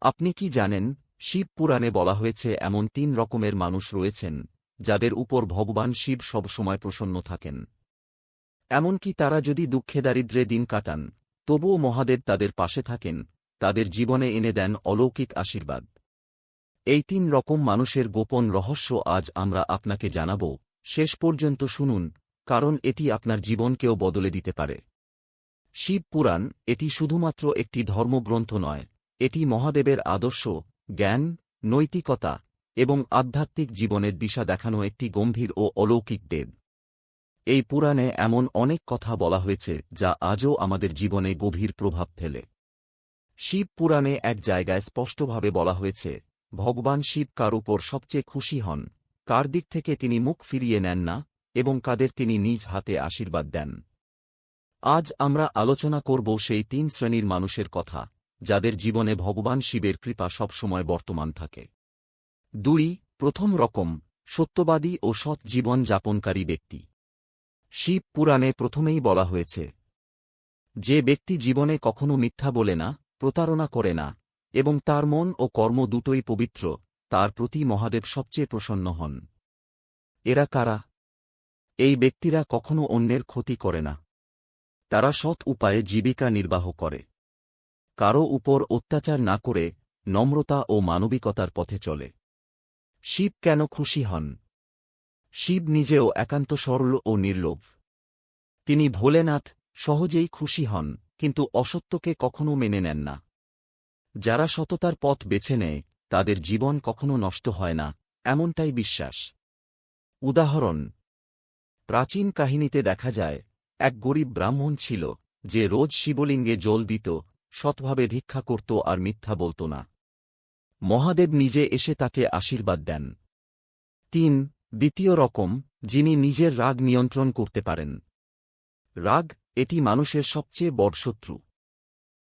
আপনি কি জানেন, শিব পুরাণে বলা হয়েছে, এমন তিন রকমের মানুষ রয়েছেন, যাদের উপর ভগবান শিব সবসময় প্রসন্ন থাকেন। এমনকি তারা যদি দুঃখে দারিদ্রে দিন কাটান, তবুও মহাদেব তাদের পাশে থাকেন, তাদের জীবনে এনে দেন অলৌকিক আশীর্বাদ। এই তিন রকম মানুষের গোপন রহস্য আজ আমরা আপনাকে জানাব, শেষ পর্যন্ত শুনুন, কারণ এটি আপনার জীবনকেও বদলে দিতে পারে। শিব পুরাণ, এটি শুধুমাত্র একটি ধর্মগ্রন্থ নয় এটি মহাদেবের আদর্শ, জ্ঞান, নৈতিকতা এবং আধ্যাত্মিক জীবনের দিশা দেখানো একটি গম্ভীর ও অলৌকিক দেব। এই পুরাণে এমন অনেক কথা বলা হয়েছে যা আজও আমাদের জীবনে গভীর প্রভাব ফেলে। শিব পুরাণে এক জায়গায় স্পষ্টভাবে বলা হয়েছে, ভগবান শিব কার উপর সবচেয়ে খুশি হন, কার দিক থেকে তিনি মুখ ফিরিয়ে নেন না এবং কাদের তিনি নিজ হাতে আশীর্বাদ দেন। আজ আমরা আলোচনা করব সেই তিন শ্রেণির মানুষের কথা। যাদের জীবনে ভগবান শিবের কৃপা সবসময় বর্তমান থাকে। দুই, প্রথম রকম, সত্যবাদী ও সৎ জীবন যাপনকারী ব্যক্তি। শিব পুরাণে প্রথমেই বলা হয়েছে, যে ব্যক্তি জীবনে কখনো মিথ্যা বলে না, প্রতারণা করে না, এবং তার মন ও কর্ম দুটোই পবিত্র, তার প্রতি মহাদেব সবচেয়ে প্রসন্ন হন। এরা কারা? এই ব্যক্তিরা কখনো অন্যের ক্ষতি করে না। তারা সৎ উপায়ে জীবিকা নির্বাহ করে। কারও উপর অত্যাচার না করে নম্রতা ও মানবিকতার পথে চলে। শিব কেন খুশি হন? শিব নিজেও একান্ত সরল ও নির্লোভ। তিনি ভোলেনাথ সহজেই খুশি হন, কিন্তু অসত্যকে কখনো মেনে নেন না। যারা সততার পথ বেছে নেয়, তাদের জীবন কখনো নষ্ট হয় না, এমনটাই বিশ্বাস। উদাহরণ, প্রাচীন কাহিনীতে দেখা যায়, এক গরিব ব্রাহ্মণ ছিল, যে রোজ শিবলিঙ্গে জল দিত সৎভাবে ভিক্ষা করত আর মিথ্যা বলত না। মহাদেব নিজে এসে তাকে আশীর্বাদ দেন। তিন, দ্বিতীয় রকম, যিনি নিজের রাগ নিয়ন্ত্রণ করতে পারেন। রাগ, এটি মানুষের সবচেয়ে বড় শত্রু।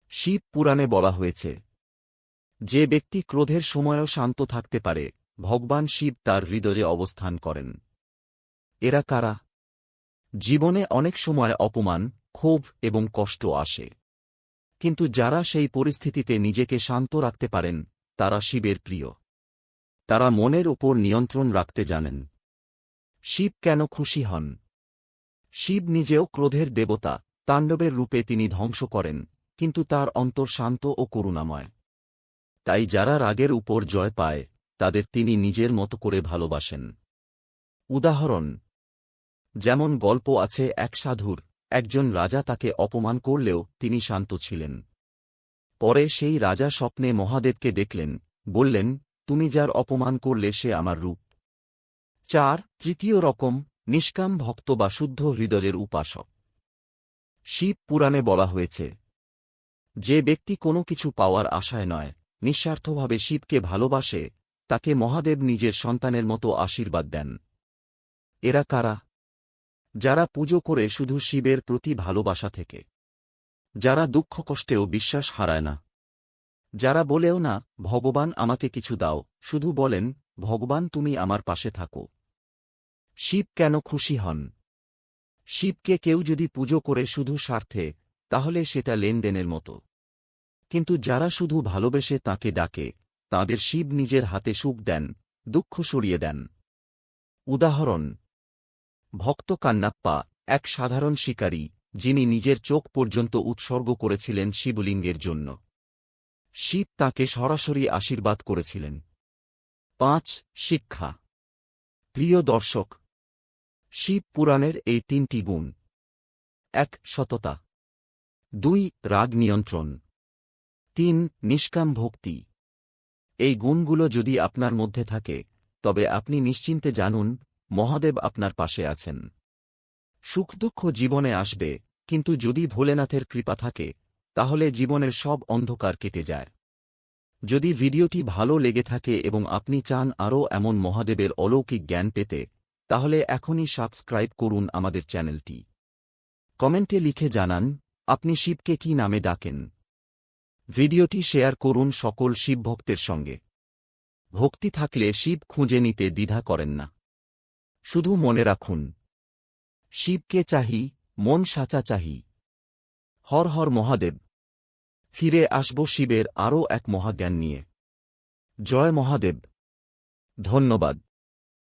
শিব পুরাণে বলা হয়েছে, যে ব্যক্তি ক্রোধের সময়ও শান্ত থাকতে পারে, ভগবান শিব তার হৃদয়ে অবস্থান করেন। এরা কারা? জীবনে অনেক সময় অপমান, ক্ষোভ এবং কষ্ট আসে। কিন্তু যারা সেই পরিস্থিতিতে নিজেকে শান্ত রাখতে পারেন, তারা শিবের প্রিয়। তারা মনের উপর নিয়ন্ত্রণ রাখতে জানেন। শিব কেন খুশি হন? শিব নিজেও ক্রোধের দেবতা, তাণ্ডবের রূপে তিনি ধ্বংস করেন, কিন্তু তার অন্তর শান্ত ও করুণাময়। তাই যারা রাগের উপর জয় পায়, তাদের তিনি নিজের মতো করে ভালোবাসেন। উদাহরণ, যেমন গল্প আছে এক সাধুর একজন রাজা তাকে অপমান করলেও তিনি শান্ত ছিলেন। পরে সেই রাজা স্বপ্নে মহাদেবকে দেখলেন, বললেন, তুমি যার অপমান করলে সে আমার রূপ। চার, তৃতীয় রকম, নিষ্কাম ভক্ত বা শুদ্ধ হৃদয়ের উপাসক। শিব পুরাণে বলা হয়েছে, যে ব্যক্তি কোনো কিছু পাওয়ার আশায় নয়, নিঃস্বার্থভাবে শিবকে ভালোবাসে, তাকে মহাদেব নিজের সন্তানের মতো আশীর্বাদ দেন। এরা কারা? যারা পুজো করে শুধু শিবের প্রতি ভালোবাসা থেকে। যারা দুঃখ কষ্টেও বিশ্বাস হারায় না। যারা বলেও না, ভগবান আমাকে কিছু দাও। শুধু বলেন, ভগবান, তুমি আমার পাশে থাকো। শিব কেন খুশি হন? শিবকে কেউ যদি পুজো করে শুধু স্বার্থে, তাহলে সেটা লেনদেনের মতো। কিন্তু যারা শুধু ভালোবেসে তাকে ডাকে, তাদের শিব নিজের হাতে সুখ দেন, দুঃখ সরিয়ে দেন। উদাহরণ ভক্ত কান্নাপ্পা এক সাধারণ শিকারী, যিনি নিজের চোখ পর্যন্ত উৎসর্গ করেছিলেন শিবলিঙ্গের জন্য। শিব তাকে সরাসরি আশীর্বাদ করেছিলেন। পাঁচ, শিক্ষা। প্রিয় দর্শক, শিব পুরাণের এই তিনটি গুণ। এক, সততা। দুই, রাগ নিয়ন্ত্রণ। তিন, নিষ্কাম ভক্তি। এই গুণগুলো যদি আপনার মধ্যে থাকে, তবে আপনি নিশ্চিন্তে জানুন মহাদেব আপনার পাশে আছেন। সুখ দুঃখ জীবনে আসবে, কিন্তু যদি ভোলেনাথের কৃপা থাকে, তাহলে জীবনের সব অন্ধকার কেটে যায়। যদি ভিডিওটি ভালো লেগে থাকে এবং আপনি চান আরও এমন মহাদেবের অলৌকিক জ্ঞান পেতে, তাহলে এখনই সাবস্ক্রাইব করুন আমাদের চ্যানেলটি। কমেন্টে লিখে জানান, আপনি শিবকে কি নামে ডাকেন? ভিডিওটি শেয়ার করুন সকল শিবভক্তের সঙ্গে। ভক্তি থাকলে শিব খুঁজে নিতে দ্বিধা করেন না। শুধু মনে রাখুন। শিবকে চাহি, মন সাচা চাহি। হর হর মহাদেব। ফিরে আসব শিবের আরও এক মহাজ্ঞান নিয়ে। জয় মহাদেব। ধন্যবাদ।